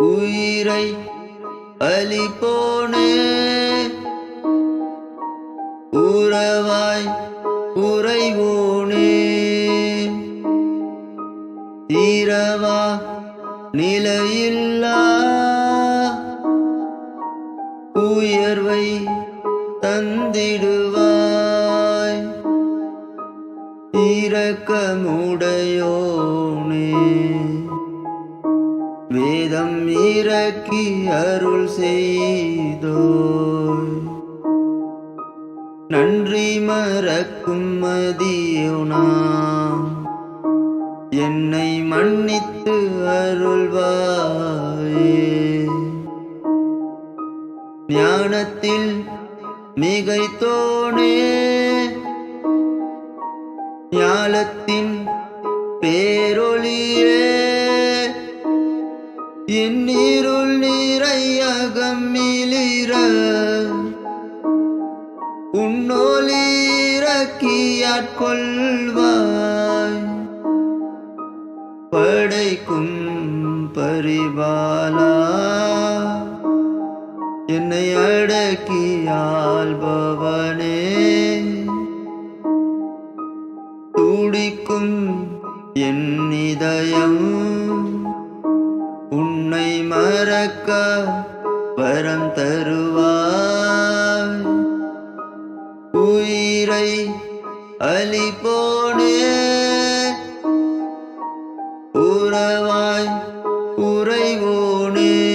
உயிரை அளிப்போனே உறவாய் உறைவோனே. இரவா நிலையில்லா. உயர்வை தந்திடுவாய். இரக்கமுடையோனே. வேதம் இறக்கி அருள் செய்தோய். நன்றி மறக்கும் மதியுனா. என்னை மன்னித்து அருள்வாயே. ஞானத்தில் மிகைத்தோனே. ஞாலத்தின் பேரொழியே. என் நீருள் நீரையகம் மிளிர உன்னோலிறக்கியாட்கொள்வாய் படைக்கும் பரிபாலா என்னை அடக்கி ஆள்பவனே துடிக்கும் என் இதயம் நடக்க வரம் தருவாய். உயிரை அளிப்போனே உறவாய் உறைவோனே.